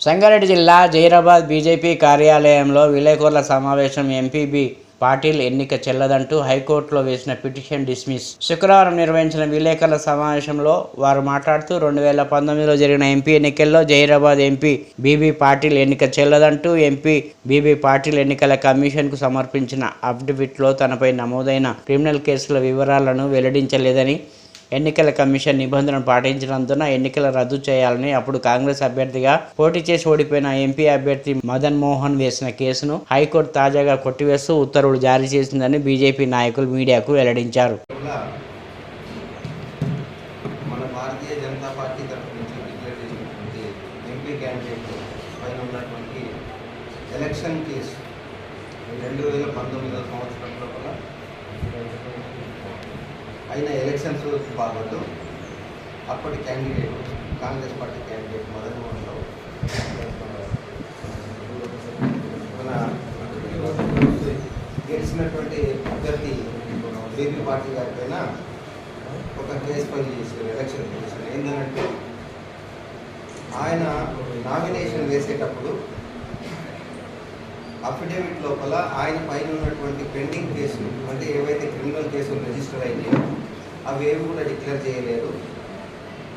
సంగారెడ్డి జిల్లా జైరాబాద్ బీజేపీ కార్యాలయంలో విలేకరుల సమావేశం ఎంపీబీ పాటిల్ ఎన్నిక చెల్లదంటూ హైకోర్టులో వేసిన పిటిషన్ డిస్మిస్. శుక్రవారం నిర్వహించిన విలేకరుల సమావేశంలో వారు మాట్లాడుతూ రెండు వేల పంతొమ్మిదిలో జరిగిన ఎంపీ ఎన్నికల్లో జైరాబాద్ ఎంపీ బీబీ పాటిల్ ఎన్నిక చెల్లదంటూ ఎంపీ బీబీ పాటిల్ ఎన్నికల కమిషన్కు సమర్పించిన అఫిడవిట్లో తనపై నమోదైన క్రిమినల్ కేసుల వివరాలను వెల్లడించలేదని ఎన్నికల కమిషన్ నిబంధనలు పాటించడంతో ఎన్నికల రద్దు చేయాలని అప్పుడు కాంగ్రెస్ అభ్యర్థిగా పోటీ చేసి ఓడిపోయిన ఎంపీ అభ్యర్థి మదన్ మోహన్ వేసిన కేసును హైకోర్టు తాజాగా కొట్టివేస్తూ ఉత్తర్వులు జారీ చేసిందని బీజేపీ నాయకులు మీడియాకు వెల్లడించారు. మన భారతీయ జనతా పార్టీ తరఫు నుంచి డిక్లేర్ చేసినటువంటి ఎంపీ క్యాండిడేట్ పైన ఉన్నటువంటి ఎలక్షన్ కేసు రెండు వేల పంతొమ్మిదవ సంవత్సరం లోపల అయిన ఎలక్షన్స్ బాబతు అప్పటి candidate Congress party candidate Madan Rao మన గెలిచినటువంటి అభ్యర్థి బీపీ పార్టీ గారి పైన ఒక కేసు ఫైల్ చేశారు ఎలక్షన్ కమిషన్. ఏంటంటే ఆయన నామినేషన్ వేసేటప్పుడు అఫిడవిట్ లోపల ఆయన పైన ఉన్నటువంటి పెండింగ్ కేసులు అంటే ఏవైతే క్రిమినల్ కేసులు రిజిస్టర్ అయినాయో అవి ఏవి కూడా డిక్లేర్ చేయలేదు.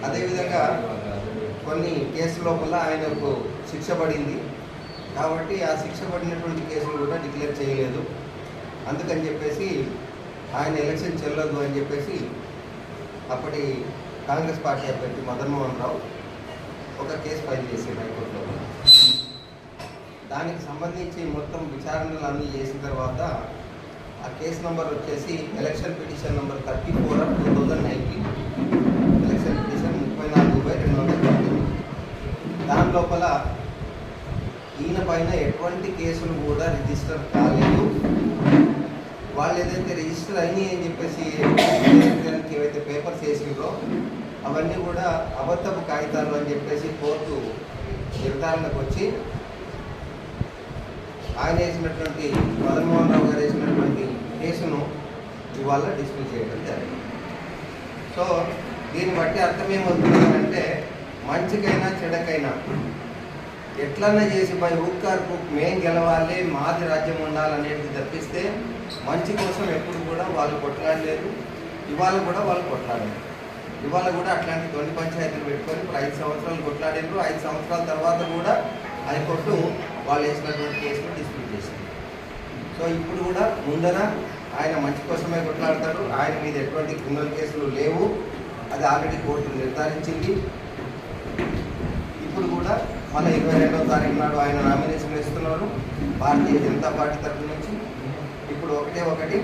అదేవిధంగా కొన్ని కేసుల లోపల ఆయనకు శిక్ష పడింది. కాబట్టి ఆ శిక్ష పడినటువంటి కేసులు కూడా డిక్లేర్ చేయలేదు. అందుకని చెప్పేసి ఆయన ఎలక్షన్ చెల్లదు అని చెప్పేసి అప్పటి కాంగ్రెస్ పార్టీ అభ్యర్థి మదన్మోహన్ రావు ఒక కేసు ఫైల్ చేశాడు హైకోర్టులో. దానికి సంబంధించి మొత్తం విచారణలు అన్నీ చేసిన తర్వాత ఆ కేసు నంబర్ వచ్చేసి election petition number thirty four of two thousand nineteen. Election petition ముప్పై నాలుగు బై రెండు వందల పంతొమ్మిది దాని లోపల ఈయన పైన ఎటువంటి కేసులు కూడా రిజిస్టర్ కాలేదు. వాళ్ళు ఏదైతే రిజిస్టర్ అయినాయి అని చెప్పేసి ఏవైతే పేపర్స్ వేసిండ్రో అవన్నీ కూడా అబద్ధపు కాగితాలు అని చెప్పేసి కోర్టు నిర్ధారణకు వచ్చి ఆయన వేసినటువంటి మదన్మోహన్ రావు గారు వేసినటువంటి కేసును వాళ్ళ డిస్మిస్ చేయడం జరిగింది. సో దీన్ని బట్టి అర్థం ఏమవుతుందంటే మంచికైనా చెడకైనా ఎట్లన్నా చేసి బై హుక్కార్ కుక్ మేం గెలవాలి మాది రాజ్యం ఉండాలనేది తప్పిస్తే మంచి కోసం ఎప్పుడు కూడా వాళ్ళు కొట్లాడలేదు. ఇవాళ కూడా వాళ్ళు కొట్లాడలేదు. ఇవాళ కూడా అట్లాంటి తొలి పంచాయతీలు పెట్టుకొని ఇప్పుడు ఐదు సంవత్సరాలు కొట్లాడారు ఐదు సంవత్సరాల తర్వాత కూడా హైకోర్టు వాళ్ళు వేసినటువంటి కేసును డిస్ప్యూట్ చేసింది. సో ఇప్పుడు కూడా ముందర ఆయన మంచి కోసమే కొట్లాడతాడు. ఆయన మీద ఎటువంటి క్రిమినల్ కేసులు లేవు. అది ఆల్రెడీ కోర్టు నిర్ధారించింది. ఇప్పుడు కూడా మన ఇరవై రెండవ తారీఖు నాడు ఆయన నామినేషన్ ఇస్తున్నారు భారతీయ జనతా పార్టీ తరఫు నుంచి. ఇప్పుడు ఒకటే ఒకటి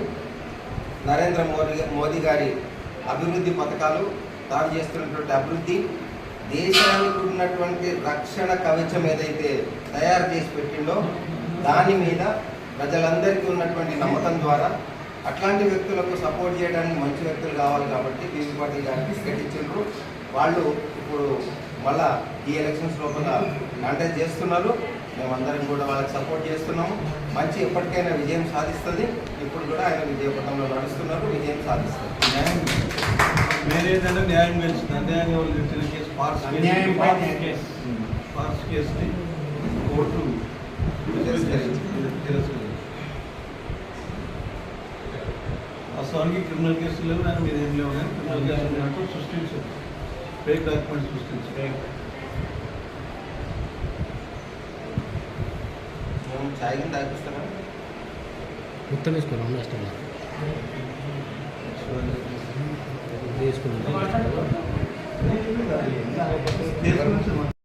నరేంద్ర మోదీ మోదీ గారి అభివృద్ధి పథకాలు తాను చేస్తున్నటువంటి అభివృద్ధి దేశానికి ఉన్నటువంటి రక్షణ కవచం ఏదైతే తయారు చేసి పెట్టిండో దాని మీద ప్రజలందరికీ ఉన్నటువంటి నమ్మకం ద్వారా అట్లాంటి వ్యక్తులకు సపోర్ట్ చేయడానికి మంచి వ్యక్తులు కావాలి కాబట్టి బీవీ పాటిల్ గారికి టికెట్ ఇచ్చిండ్రు. వాళ్ళు ఇప్పుడు మళ్ళా ఈ ఎలక్షన్స్ లోపల కంటెస్ట్ చేస్తున్నారు. మేమందరం కూడా వాళ్ళకి సపోర్ట్ చేస్తున్నాము. మంచి ఎప్పటికైనా విజయం సాధిస్తుంది. ఇప్పుడు కూడా ఆయన విజయపథంలో నడుస్తున్నారు. విజయం సాధిస్తారు. న్యాయం. వేరే ఏదైనా న్యాయం గెలిచింది. వాళ్ళు గెలిచిన కేసు. పార్స్ అన్యాయం. పార్స్ కేసుని కోర్టు తిరస్కరించింది. వాస్తవానికి క్రిమినల్ కేసులు లేవు దాని మీద ఏం లేవు కానీ క్రిమినల్ కేసులు ఉన్నట్టు సృష్టించారు ఫేక్ డాక్యుమెంట్స్ సృష్టించారు మేము ఛాయ్ కింద తాగిస్తారా మొత్తం వేసుకున్నాం లాస్ట్ వేసుకున్నాం కేసు గురించి